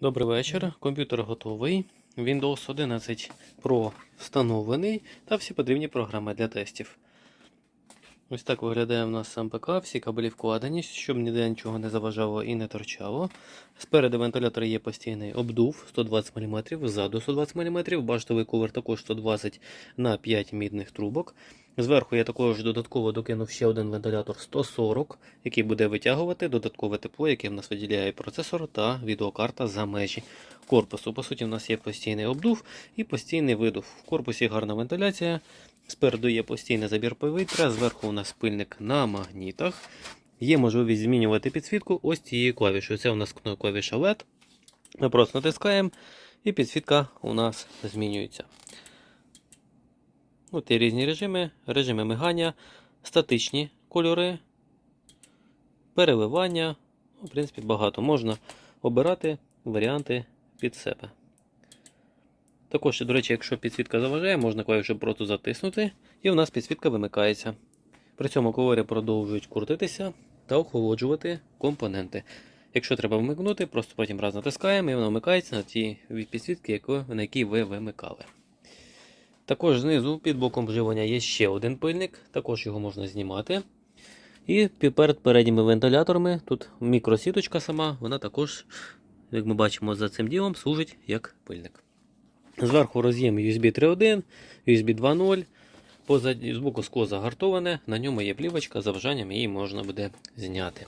Добрий вечір. Комп'ютер готовий. Windows 11 Pro встановлений та всі потрібні програми для тестів. Ось так виглядає у нас сам ПК, всі кабелі вкладені, щоб ніде нічого не заважало і не торчало. Спереду вентилятора є постійний обдув 120 мм, ззаду 120 мм, баштовий ковер також 120 на 5 мідних трубок. Зверху я також додатково докинув ще один вентилятор 140, який буде витягувати додаткове тепло, яке в нас виділяє процесор та відеокарта за межі корпусу. По суті, в нас є постійний обдув і постійний видув. В корпусі гарна вентиляція. Спереду є постійний забір повітря, зверху у нас пильник на магнітах. Є можливість змінювати підсвітку ось цією клавішою. Це у нас клавіша LED. Ми просто натискаємо, і підсвітка у нас змінюється. От є різні режими, режими мигання, статичні кольори, переливання. Ну, В принципі, багато можна обирати варіанти під себе. Також, до речі, якщо підсвітка заважає, можна клавішу просто затиснути, і у нас підсвітка вимикається. При цьому кольори продовжують крутитися та охолоджувати компоненти. Якщо треба вмикнути, просто потім раз натискаємо і воно вмикається на ті підсвітки, на які ви вимикали. Також знизу під боком вживання є ще один пильник, також його можна знімати. І перед передніми вентиляторами тут мікросіточка сама, вона також, як ми бачимо, за цим ділом служить як пильник. Зверху роз'єм USB 3.1, USB 2.0. Позаді, збоку скло загартоване, на ньому є плівочка, за бажанням її можна буде зняти.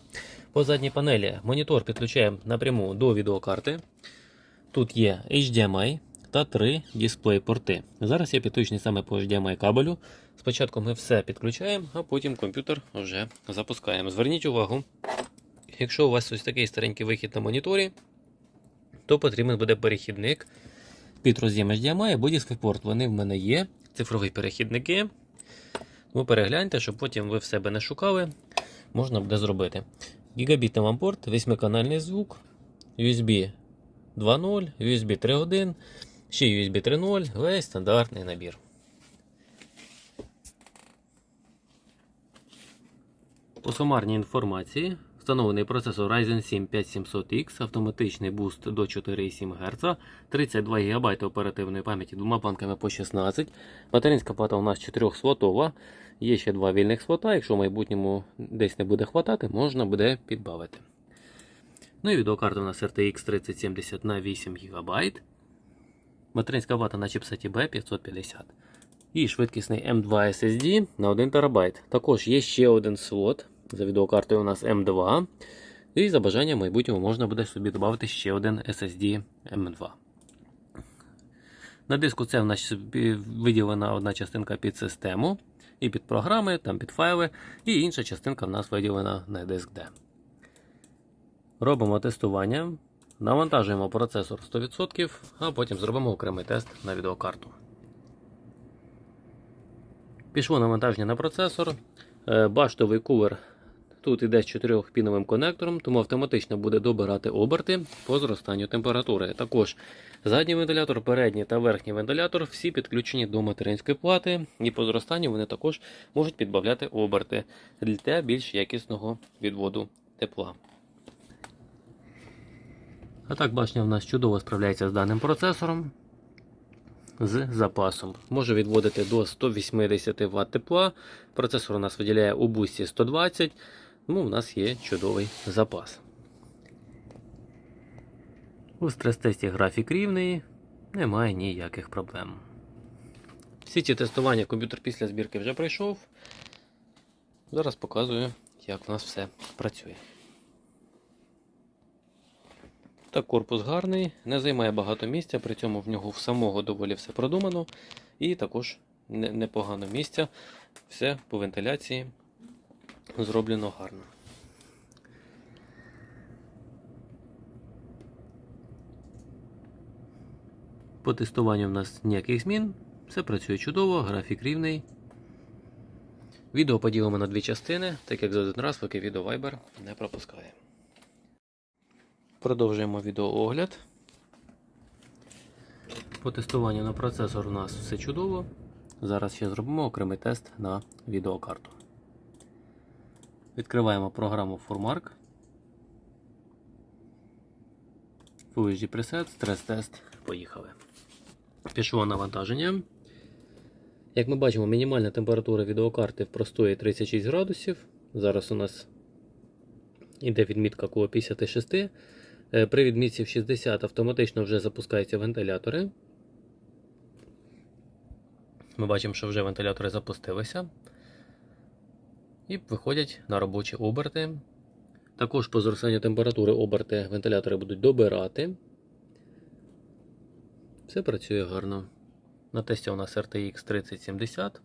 По задній панелі монітор підключаємо напряму до відеокарти. Тут є HDMI та три дисплей-порти. Зараз я підключений саме по HDMI кабелю. Спочатку ми все підключаємо, а потім комп'ютер вже запускаємо. Зверніть увагу, якщо у вас ось такий старенький вихід на моніторі, то потрібен буде перехідник під роз'єм HDMI або DisplayPort. Вони в мене є, цифрові перехідники. Ви перегляньте, щоб потім ви в себе не шукали, можна буде зробити. Гігабітний вам порт, 8-канальний звук, USB 2.0, USB 3.1, ще USB 3.0, весь стандартний набір. По сумарній інформації встановлений процесор Ryzen 7 5700X, автоматичний буст до 4,7 Гц, 32 ГБ оперативної пам'яті двома банками по 16. Материнська плата у нас 4 слотова. Є ще два вільних слота. Якщо в майбутньому десь не буде хватати, можна буде підбавити. Ну і відеокарта у нас RTX 3070 на 8 ГБ. Материнська плата на чіпсеті B550. І швидкісний M2 SSD на 1 ТБ. Також є ще один слот. За відеокартою у нас M2. І за бажанням в майбутньому можна буде собі додати ще один SSD M2. На диску це в нас виділена одна частинка під систему, і під програми, там під файли, і інша частинка в нас виділена на диск D. Робимо тестування, навантажуємо процесор 100%, а потім зробимо окремий тест на відеокарту. Пішло навантаження на процесор. Баштовий кулер тут іде з 4-піновим конектором, тому автоматично буде добирати оберти по зростанню температури. Також задній вентилятор, передній та верхній вентилятор всі підключені до материнської плати, і по зростанню вони також можуть підбавляти оберти для більш якісного відводу тепла. А так, башня в нас чудово справляється з даним процесором. З запасом. Може відводити до 180 Вт тепла. Процесор у нас виділяє у бусті 120, тому в нас є чудовий запас. У стрес-тесті графік рівний, немає ніяких проблем. Всі ці тестування комп'ютер після збірки вже пройшов. Зараз показую, як у нас все працює. Так, корпус гарний, не займає багато місця, при цьому в нього в самого доволі все продумано. І також непогано місця. Все по вентиляції зроблено гарно. По тестуванню в нас ніяких змін. Все працює чудово, графік рівний. Відео поділимо на дві частини, так як за один раз, поки відео Viber не пропускає. Продовжуємо відеоогляд. По тестуванню на процесор у нас все чудово. Зараз ще зробимо окремий тест на відеокарту. Відкриваємо програму Formark. USG Preset, стрес-тест. Поїхали. Пішло навантаження. Як ми бачимо, мінімальна температура відеокарти в простої 36 градусів. Зараз у нас іде відмітка коло 56. Е, При відмітці в 60 автоматично вже запускаються вентилятори. Ми бачимо, що вже вентилятори запустилися. І виходять на робочі оберти. Також по зростанню температури оберти вентилятори будуть добирати. Все працює гарно. На тесті у нас RTX 3070.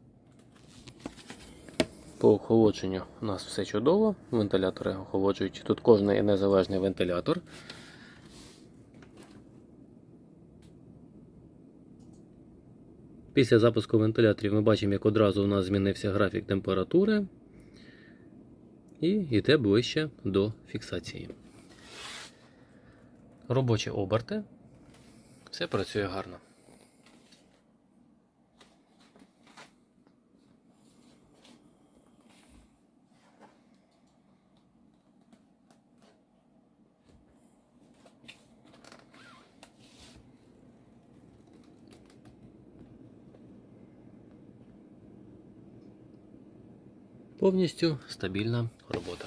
По охолодженню у нас все чудово. Вентилятори охолоджують. Тут кожний незалежний вентилятор. Після запуску вентиляторів ми бачимо, як одразу у нас змінився графік температури і йде ближче до фіксації. Робочі оберти. Все працює гарно. Повністю стабільна робота.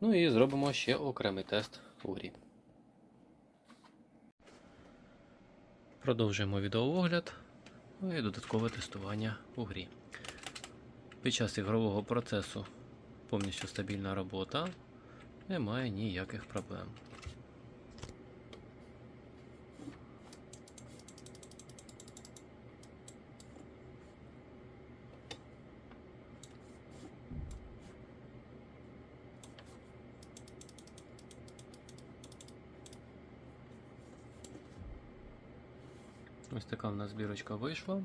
Ну і зробимо ще окремий тест у грі. Продовжуємо відеоогляд ну і додаткове тестування у грі. Під час ігрового процесу повністю стабільна робота, немає ніяких проблем. Ось така в нас збірочка вийшла.